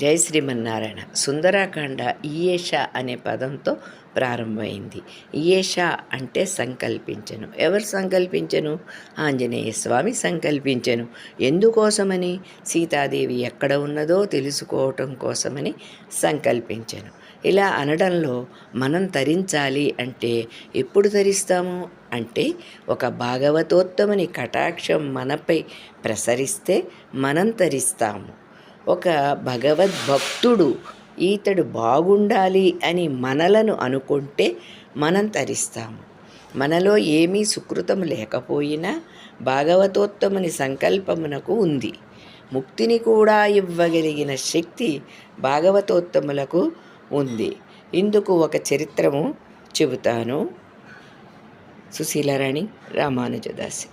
జై శ్రీమన్నారాయణ. సుందరాకాండ ఈయేష అనే పదంతో ప్రారంభమైంది. ఈయేష అంటే సంకల్పించను. ఎవరు సంకల్పించను? ఆంజనేయ స్వామి సంకల్పించను. ఎందుకోసమని? సీతాదేవి ఎక్కడ ఉన్నదో తెలుసుకోవటం కోసమని సంకల్పించను. ఇలా అనడంలో మనం తరించాలి అంటే ఎప్పుడు తరిస్తాము? అంటే ఒక భాగవతోత్తముని కటాక్షం మనపై ప్రసరిస్తే మనం తరిస్తాము. ఒక భగవద్భక్తుడు ఈతడు బాగుండాలి అని మనలను అనుకుంటే మనం తరిస్తాము. మనలో ఏమీ సుకృతము లేకపోయినా భాగవతోత్తముని సంకల్పమునకు ఉంది. ముక్తిని కూడా ఇవ్వగలిగిన శక్తి భాగవతోత్తములకు ఉంది. ఇందుకు ఒక చరిత్రము చెబుతాను. సుశీలారాణి రామానుజదాసి.